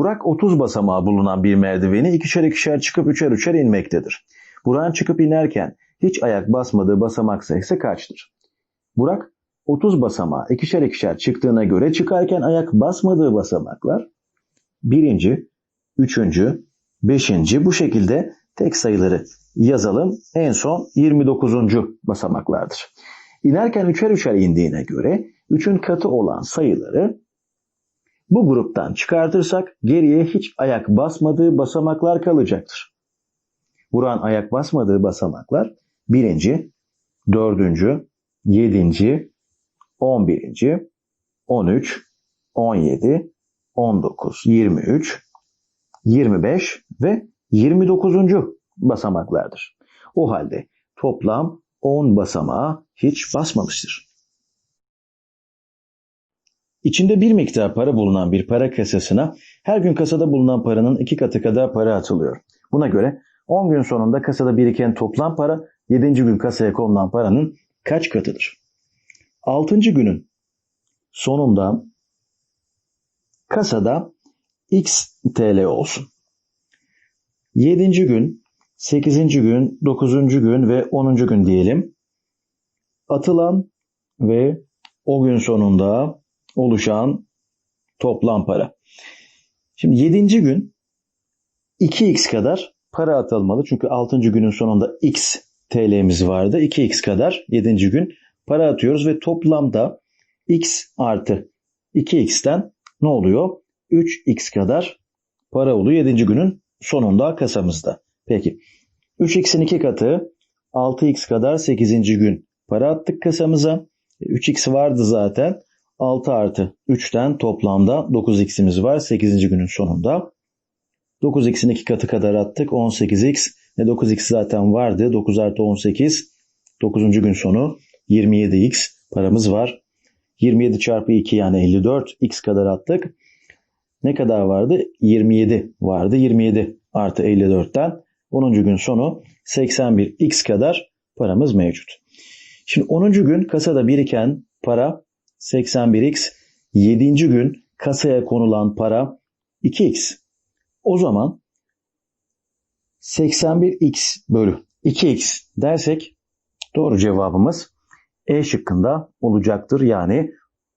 Burak 30 basamağı bulunan bir merdiveni ikişer ikişer çıkıp üçer üçer inmektedir. Burak'ın çıkıp inerken hiç ayak basmadığı basamak sayısı kaçtır? Burak 30 basamağı ikişer ikişer çıktığına göre çıkarken ayak basmadığı basamaklar birinci, üçüncü, beşinci bu şekilde tek sayıları yazalım. En son 29. basamaklardır. İnerken üçer üçer indiğine göre üçün katı olan sayıları bu gruptan çıkartırsak geriye hiç ayak basmadığı basamaklar kalacaktır. Buran ayak basmadığı basamaklar birinci, dördüncü, yedinci, on birinci, on üç, on yedi, on dokuz, yirmi üç, yirmi beş ve yirmi dokuzuncu basamaklardır. O halde toplam 10 basamağa hiç basmamıştır. İçinde bir miktar para bulunan bir para kasasına her gün kasada bulunan paranın iki katı kadar para atılıyor. Buna göre 10 gün sonunda kasada biriken toplam para 7. gün kasaya konulan paranın kaç katıdır? 6. günün sonunda kasada x TL olsun. 7. gün, 8. gün, 9. gün ve 10. gün diyelim. Atılan ve o gün sonunda oluşan toplam para. Şimdi 7. gün 2x kadar para atılmalı. Çünkü 6. günün sonunda x TL'miz vardı. 2x kadar 7. gün para atıyoruz ve toplamda x artı 2x'ten ne oluyor? 3x kadar para oluyor 7. günün sonunda kasamızda. Peki 3x'in 2 katı 6x kadar 8. gün para attık kasamıza. 3x vardı zaten. 6 artı 3'ten toplamda 9x'imiz var 8. günün sonunda. 9x'in 2 katı kadar attık. 18x ve 9x zaten vardı. 9 artı 18 9. gün sonu 27x paramız var. 27 çarpı 2 yani 54 x kadar attık. Ne kadar vardı? 27 vardı. 27 artı 54'ten 10. gün sonu 81 x kadar paramız mevcut. Şimdi 10. gün kasada biriken para 81x. 7. gün kasaya konulan para 2x. O zaman 81x bölü 2x dersek doğru cevabımız E şıkkında olacaktır. Yani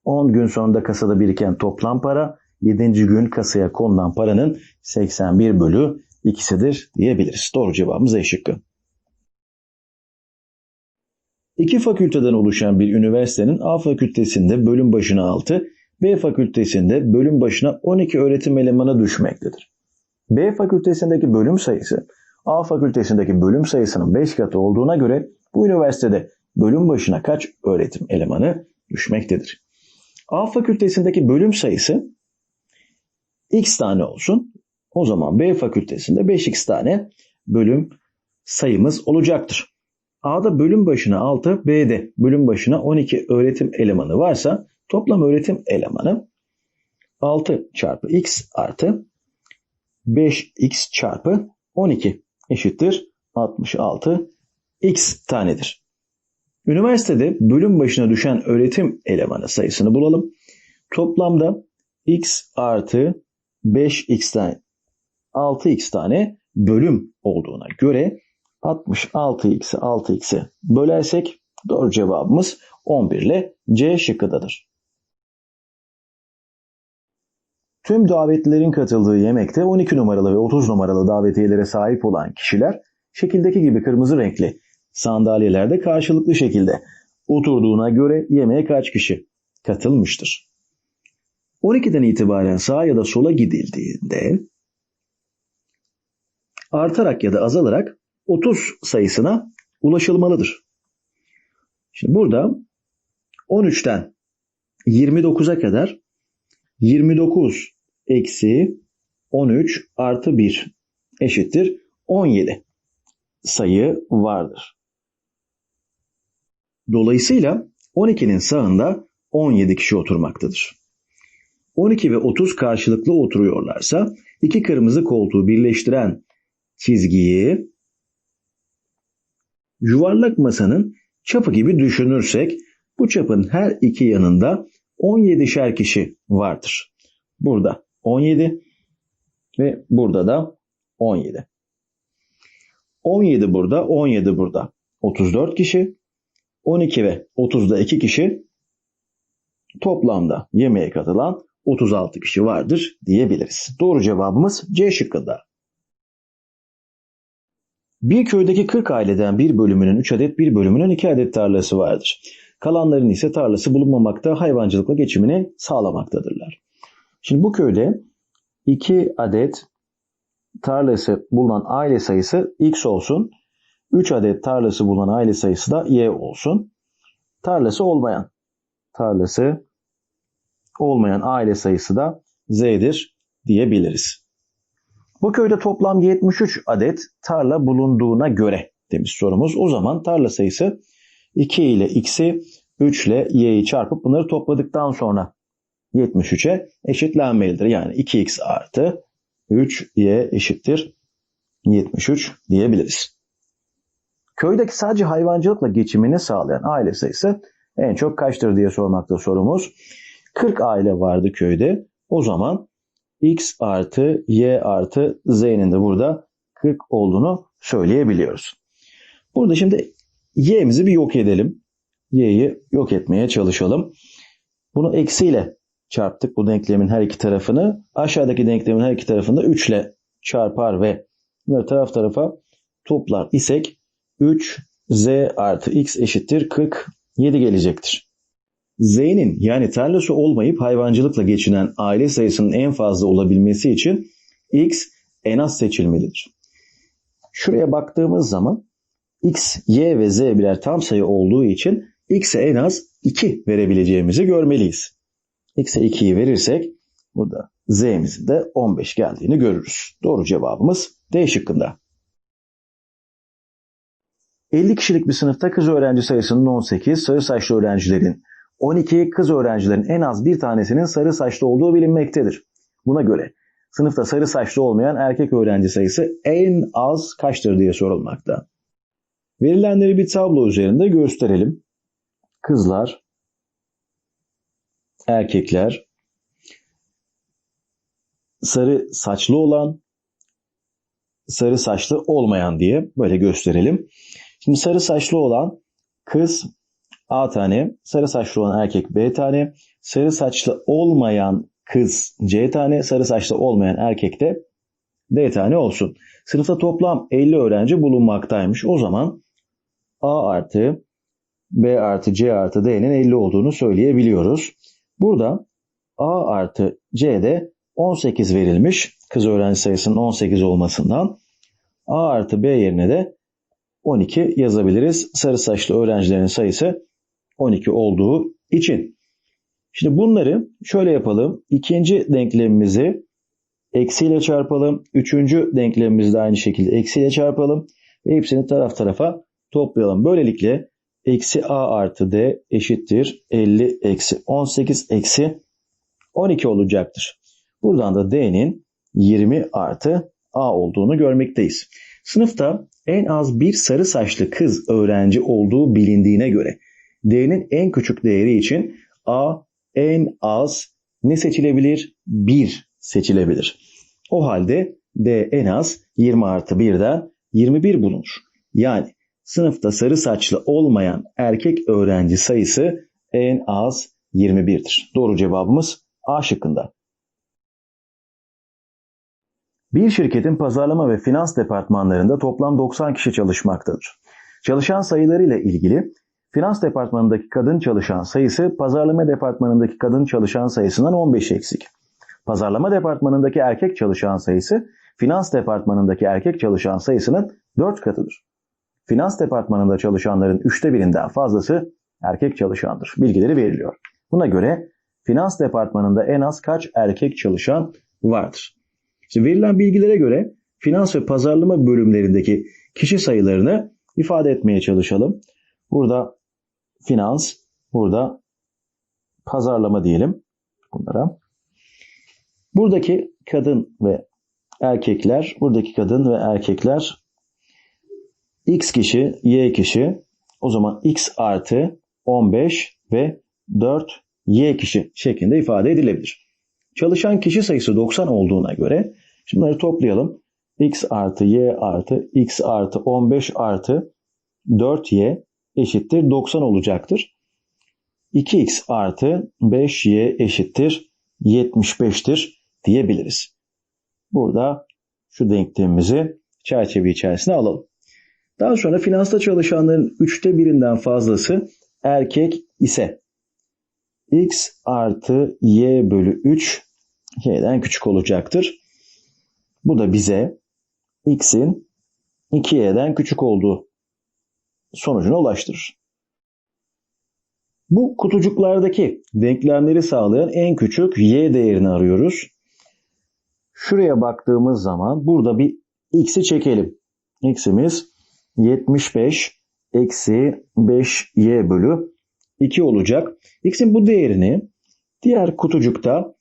10 gün sonunda kasada biriken toplam para 7. gün kasaya konulan paranın 81 bölü ikisidir diyebiliriz. Doğru cevabımız E şıkkı. İki fakülteden oluşan bir üniversitenin A fakültesinde bölüm başına 6, B fakültesinde bölüm başına 12 öğretim elemanı düşmektedir. B fakültesindeki bölüm sayısı A fakültesindeki bölüm sayısının 5 katı olduğuna göre bu üniversitede bölüm başına kaç öğretim elemanı düşmektedir? A fakültesindeki bölüm sayısı x tane olsun. O zaman B fakültesinde 5x tane bölüm sayımız olacaktır. A'da bölüm başına 6, B'de bölüm başına 12 öğretim elemanı varsa toplam öğretim elemanı 6 çarpı x artı 5x çarpı 12 eşittir 66 x tanedir. Üniversitede bölüm başına düşen öğretim elemanı sayısını bulalım. Toplamda x artı 5x'ten 6x tane bölüm olduğuna göre 66x'i 6x'i bölersek doğru cevabımız 11 ile C şıkkıdadır. Tüm davetlilerin katıldığı yemekte 12 numaralı ve 30 numaralı davetiyelere sahip olan kişiler şekildeki gibi kırmızı renkli sandalyelerde karşılıklı şekilde oturduğuna göre yemeğe kaç kişi katılmıştır? 12'den itibaren sağa ya da sola gidildiğinde artarak ya da azalarak 30 sayısına ulaşılmalıdır. Şimdi burada 13'ten 29'a kadar 29 eksi 13 artı 1 eşittir 17 sayı vardır. Dolayısıyla 12'nin sağında 17 kişi oturmaktadır. 12 ve 30 karşılıklı oturuyorlarsa iki kırmızı koltuğu birleştiren çizgiyi yuvarlak masanın çapı gibi düşünürsek bu çapın her iki yanında 17'şer kişi vardır. Burada 17, ve burada da 17. 17 burada, 17 burada. 34 kişi, 12 ve 30'da 2 kişi toplamda yemeğe katılan 36 kişi vardır diyebiliriz. Doğru cevabımız C şıkkında. Bir köydeki 40 aileden bir bölümünün 3 adet, bir bölümünün 2 adet tarlası vardır. Kalanların ise tarlası bulunmamakta, hayvancılıkla geçimini sağlamaktadırlar. Şimdi bu köyde 2 adet tarlası bulunan aile sayısı x olsun. 3 adet tarlası bulunan aile sayısı da y olsun. Tarlası olmayan tarlası olmayan aile sayısı da z'dir diyebiliriz. Bu köyde toplam 73 adet tarla bulunduğuna göre demiş sorumuz. O zaman tarla sayısı 2 ile x'i 3 ile y'yi çarpıp bunları topladıktan sonra 73'e eşitlenmelidir. Yani 2x artı 3y eşittir 73 diyebiliriz. Köydeki sadece hayvancılıkla geçimini sağlayan aile sayısı en çok kaçtır diye sormakta sorumuz. 40 aile vardı köyde. O zaman x artı y artı z'nin de burada 40 olduğunu söyleyebiliyoruz. Burada şimdi y'mizi bir yok edelim. y'yi yok etmeye çalışalım. Bunu eksiyle çarptık bu denklemin her iki tarafını. Aşağıdaki denklemin her iki tarafını da 3 ile çarpar ve bunları taraf tarafa toplar isek 3 z artı x eşittir 47 gelecektir. Z'nin yani tarlası olmayıp hayvancılıkla geçinen aile sayısının en fazla olabilmesi için x en az seçilmelidir. Şuraya baktığımız zaman x, y ve z birer tam sayı olduğu için x'e en az 2 verebileceğimizi görmeliyiz. x'e 2'yi verirsek burada z'imizin de 15 geldiğini görürüz. Doğru cevabımız D şıkkında. 50 kişilik bir sınıfta kız öğrenci sayısının 18, sarı saçlı öğrencilerin 12 kız öğrencilerin en az bir tanesinin sarı saçlı olduğu bilinmektedir. Buna göre sınıfta sarı saçlı olmayan erkek öğrenci sayısı en az kaçtır diye sorulmakta. Verilenleri bir tablo üzerinde gösterelim. Kızlar, erkekler, sarı saçlı olan, sarı saçlı olmayan diye böyle gösterelim. Şimdi sarı saçlı olan kız A tane, sarı saçlı olan erkek B tane, sarı saçlı olmayan kız C tane, sarı saçlı olmayan erkek de D tane olsun. Sınıfta toplam 50 öğrenci bulunmaktaymış. O zaman A artı B artı C artı D'nin 50 olduğunu söyleyebiliyoruz. Burada A artı C'de 18 verilmiş. Kız öğrenci sayısının 18 olmasından. A artı B yerine de 12 yazabiliriz. Sarı saçlı öğrencilerin sayısı 12 olduğu için. Şimdi bunları şöyle yapalım. İkinci denklemimizi eksiyle çarpalım. Üçüncü denklemimizi de aynı şekilde eksiyle çarpalım. Ve hepsini taraf tarafa toplayalım. Böylelikle eksi a artı d eşittir 50 eksi 18 eksi 12 olacaktır. Buradan da d'nin 20 artı a olduğunu görmekteyiz. Sınıfta en az bir sarı saçlı kız öğrenci olduğu bilindiğine göre D'nin en küçük değeri için A en az ne seçilebilir? 1 seçilebilir. O halde D en az 20 artı 1'den 21 bulunur. Yani sınıfta sarı saçlı olmayan erkek öğrenci sayısı en az 21'dir. Doğru cevabımız A şıkkında. Bir şirketin pazarlama ve finans departmanlarında toplam 90 kişi çalışmaktadır. Çalışan sayıları ile ilgili finans departmanındaki kadın çalışan sayısı pazarlama departmanındaki kadın çalışan sayısından 15 eksik. Pazarlama departmanındaki erkek çalışan sayısı finans departmanındaki erkek çalışan sayısının 4 katıdır. Finans departmanında çalışanların üçte birinden fazlası erkek çalışandır. Bilgileri veriliyor. Buna göre finans departmanında en az kaç erkek çalışan vardır? İşte verilen bilgilere göre finans ve pazarlama bölümlerindeki kişi sayılarını ifade etmeye çalışalım. Burada finans, burada pazarlama diyelim bunlara. Buradaki kadın ve erkekler, buradaki kadın ve erkekler x kişi, y kişi, o zaman x artı 15 ve 4 y kişi şeklinde ifade edilebilir. Çalışan kişi sayısı 90 olduğuna göre Şimdi bunları toplayalım. x artı y artı x artı 15 artı 4y eşittir 90 olacaktır. 2x artı 5y eşittir 75'tir diyebiliriz. Burada şu denklemimizi çerçeve içerisine alalım. Daha sonra finansta çalışanların üçte birinden fazlası erkek ise x artı y bölü 3 y'den küçük olacaktır. Bu da bize x'in 2y'den küçük olduğu sonucuna ulaştırır. Bu kutucuklardaki denklemleri sağlayan en küçük y değerini arıyoruz. Şuraya baktığımız zaman burada bir x'i çekelim. x'imiz 75 eksi 5y bölü 2 olacak. x'in bu değerini diğer kutucukta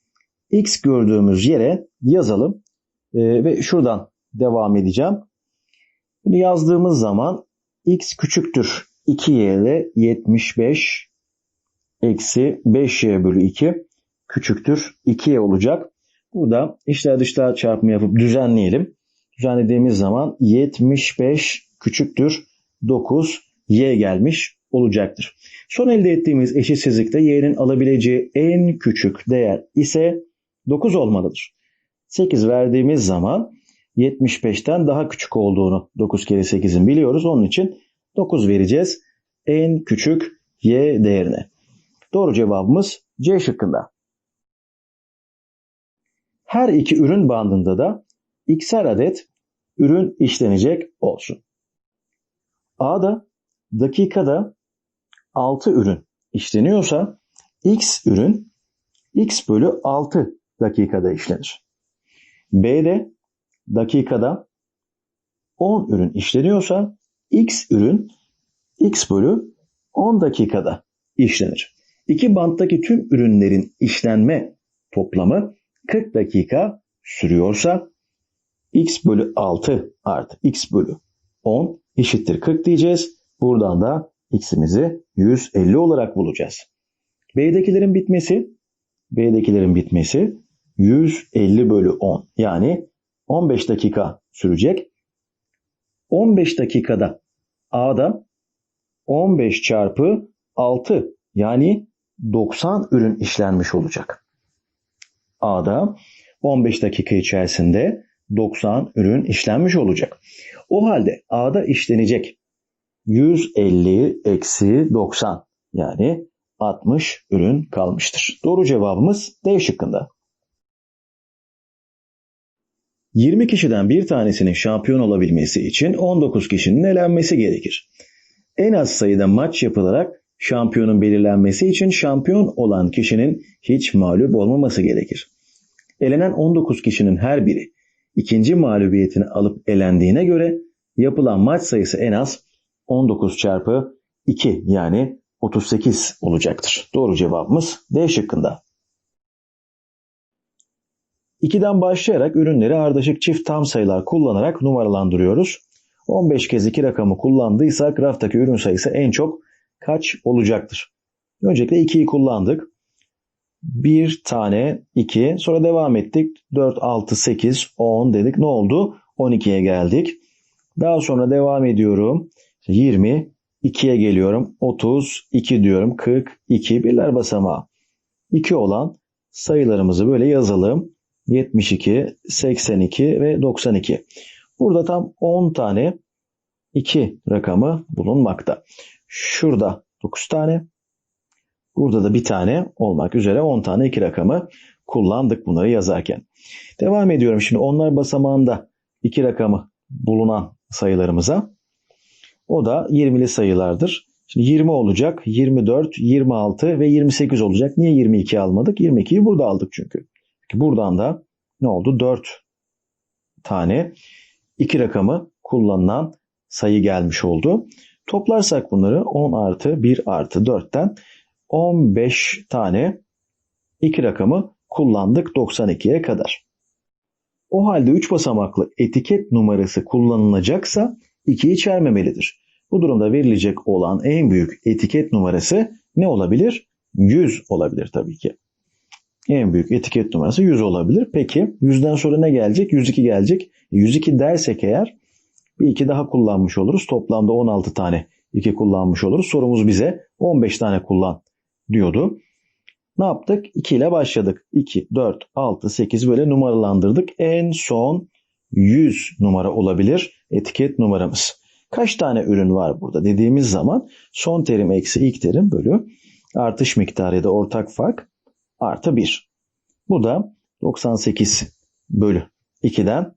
x gördüğümüz yere yazalım. Ee, ve şuradan devam edeceğim. Bunu yazdığımız zaman x küçüktür 2y ile 75 eksi 5y bölü 2 küçüktür 2y olacak. Burada içler dışlar çarpımı yapıp düzenleyelim. Düzenlediğimiz zaman 75 küçüktür 9 y gelmiş olacaktır. Son elde ettiğimiz eşitsizlikte y'nin alabileceği en küçük değer ise 9 olmalıdır. 8 verdiğimiz zaman 75'ten daha küçük olduğunu 9 kere 8'in biliyoruz. Onun için 9 vereceğiz en küçük y değerine. Doğru cevabımız C şıkkında. Her iki ürün bandında da x'er adet ürün işlenecek olsun. A'da dakikada 6 ürün işleniyorsa x ürün x bölü 6 dakikada işlenir. B'de dakikada 10 ürün işleniyorsa x ürün x bölü 10 dakikada işlenir. İki banttaki tüm ürünlerin işlenme toplamı 40 dakika sürüyorsa x bölü 6 artı x bölü 10 eşittir 40 diyeceğiz. Buradan da x'imizi 150 olarak bulacağız. B'dekilerin bitmesi B'dekilerin bitmesi 150 bölü 10 yani 15 dakika sürecek. 15 dakikada A'da 15 çarpı 6 yani 90 ürün işlenmiş olacak. A'da 15 dakika içerisinde 90 ürün işlenmiş olacak. O halde A'da işlenecek 150 eksi 90 yani 60 ürün kalmıştır. Doğru cevabımız D şıkkında. 20 kişiden bir tanesinin şampiyon olabilmesi için 19 kişinin elenmesi gerekir. En az sayıda maç yapılarak şampiyonun belirlenmesi için şampiyon olan kişinin hiç mağlup olmaması gerekir. Elenen 19 kişinin her biri ikinci mağlubiyetini alıp elendiğine göre yapılan maç sayısı en az 19 çarpı 2 yani 38 olacaktır. Doğru cevabımız D şıkkında. 2'den başlayarak ürünleri ardışık çift tam sayılar kullanarak numaralandırıyoruz. 15 kez 2 rakamı kullandıysak graftaki ürün sayısı en çok kaç olacaktır? Öncelikle 2'yi kullandık. Bir tane 2 sonra devam ettik. 4, 6, 8, 10 dedik. Ne oldu? 12'ye geldik. Daha sonra devam ediyorum. 20, 2'ye geliyorum. 30, 2 diyorum. 40, 2 birler basamağı. 2 olan sayılarımızı böyle yazalım. 72, 82 ve 92. Burada tam 10 tane 2 rakamı bulunmakta. Şurada 9 tane. Burada da bir tane olmak üzere 10 tane 2 rakamı kullandık bunları yazarken. Devam ediyorum şimdi onlar basamağında 2 rakamı bulunan sayılarımıza. O da 20'li sayılardır. Şimdi 20 olacak, 24, 26 ve 28 olacak. Niye 22 almadık? 22'yi burada aldık çünkü. Buradan da ne oldu? 4 tane 2 rakamı kullanılan sayı gelmiş oldu. Toplarsak bunları 10 artı 1 artı 4'ten 15 tane 2 rakamı kullandık 92'ye kadar. O halde 3 basamaklı etiket numarası kullanılacaksa 2'yi içermemelidir. Bu durumda verilecek olan en büyük etiket numarası ne olabilir? 100 olabilir tabii ki. En büyük etiket numarası 100 olabilir. Peki 100'den sonra ne gelecek? 102 gelecek. 102 dersek eğer bir iki daha kullanmış oluruz. Toplamda 16 tane 2 kullanmış oluruz. Sorumuz bize 15 tane kullan diyordu. Ne yaptık? 2 ile başladık. 2, 4, 6, 8 böyle numaralandırdık. En son 100 numara olabilir etiket numaramız. Kaç tane ürün var burada dediğimiz zaman son terim eksi ilk terim bölü artış miktarı ya da ortak fark artı 1. Bu da 98 bölü 2'den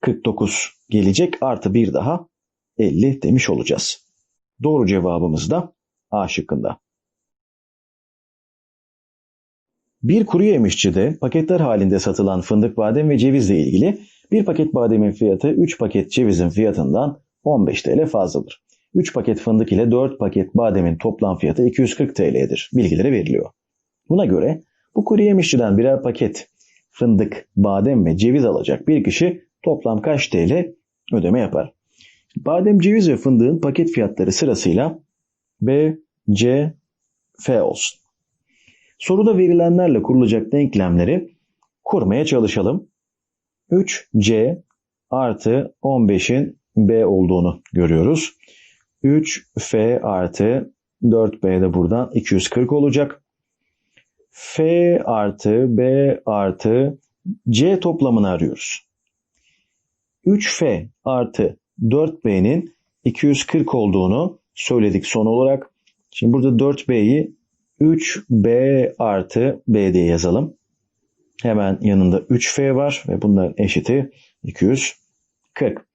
49 gelecek artı 1 daha 50 demiş olacağız. Doğru cevabımız da A şıkkında. Bir kuru yemişçide paketler halinde satılan fındık, badem ve cevizle ilgili bir paket bademin fiyatı 3 paket cevizin fiyatından 15 TL fazladır. 3 paket fındık ile 4 paket bademin toplam fiyatı 240 TL'dir. Bilgileri veriliyor. Buna göre bu kuru yemişçiden birer paket fındık, badem ve ceviz alacak bir kişi toplam kaç TL ödeme yapar? Badem, ceviz ve fındığın paket fiyatları sırasıyla B, C, F olsun. Soruda verilenlerle kurulacak denklemleri kurmaya çalışalım. 3C artı 15'in B olduğunu görüyoruz. 3F artı 4B de buradan 240 olacak. F artı B artı C toplamını arıyoruz. 3F artı 4B'nin 240 olduğunu söyledik son olarak. Şimdi burada 4B'yi 3B artı B diye yazalım. Hemen yanında 3F var ve bunların eşiti 240.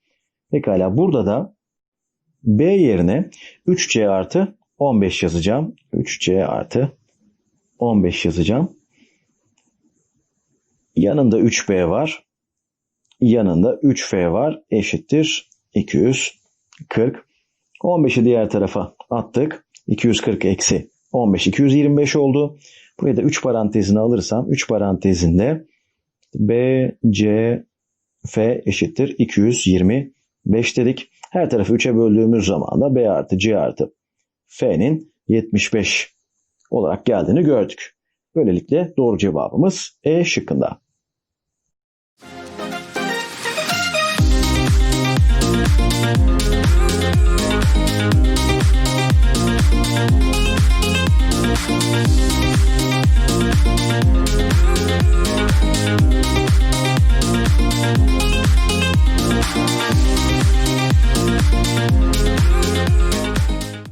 Pekala burada da B yerine 3C artı 15 yazacağım. 3C artı 15 yazacağım. Yanında 3B var. Yanında 3F var. Eşittir 240. 15'i diğer tarafa attık. 240 eksi 15 225 oldu. Buraya da 3 parantezini alırsam 3 parantezinde B, C, F eşittir 225 dedik. Her tarafı 3'e böldüğümüz zaman da B artı C artı F'nin 75 olarak geldiğini gördük. Böylelikle doğru cevabımız E şıkkında.